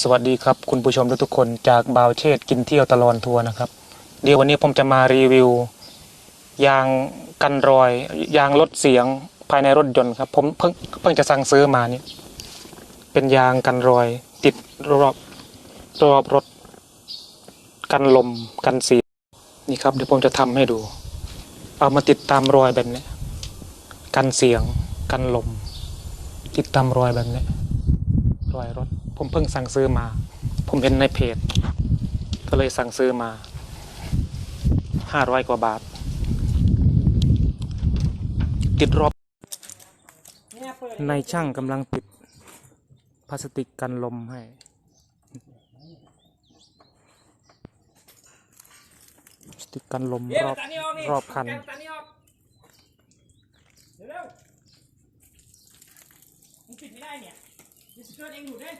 สวัสดีครับคุณผู้ชมทุกคนจากบาวเชษกินเที่ยวตลอดทัวร์นะครับ เดี๋ยววันนี้ผมจะมารีวิว ยางกันรอย ยางลดเสียงภายในรถยนต์ครับ ผมเพิ่งเพิ่งจะสั่งซื้อมานี่เป็นยางกันรอย ติดรอบรอบรถ กันลมกันเสียงนี่ครับ เดี๋ยวผมจะทำให้ดู เอามาติดตามรอยแบบนี้ กันเสียง กันลม ติดตามรอยแบบนี้รอยรถ ผมเพิ่งสั่งซื้อมา ผมเห็นในเพจ ก็เลยสั่งซื้อมาห้าร้อยกว่าบาท ติดรอบในช่างกำลังติดพลาสติกกันลมให้ พลาสติกกันลมเดี๋ยวรอบตัดนี่ออกนี่รอบคันแกตัดนี่ออกเร็วๆมึงปิดไม่ได้เนี่ยจะสเกิร์ตเองหลุดเด้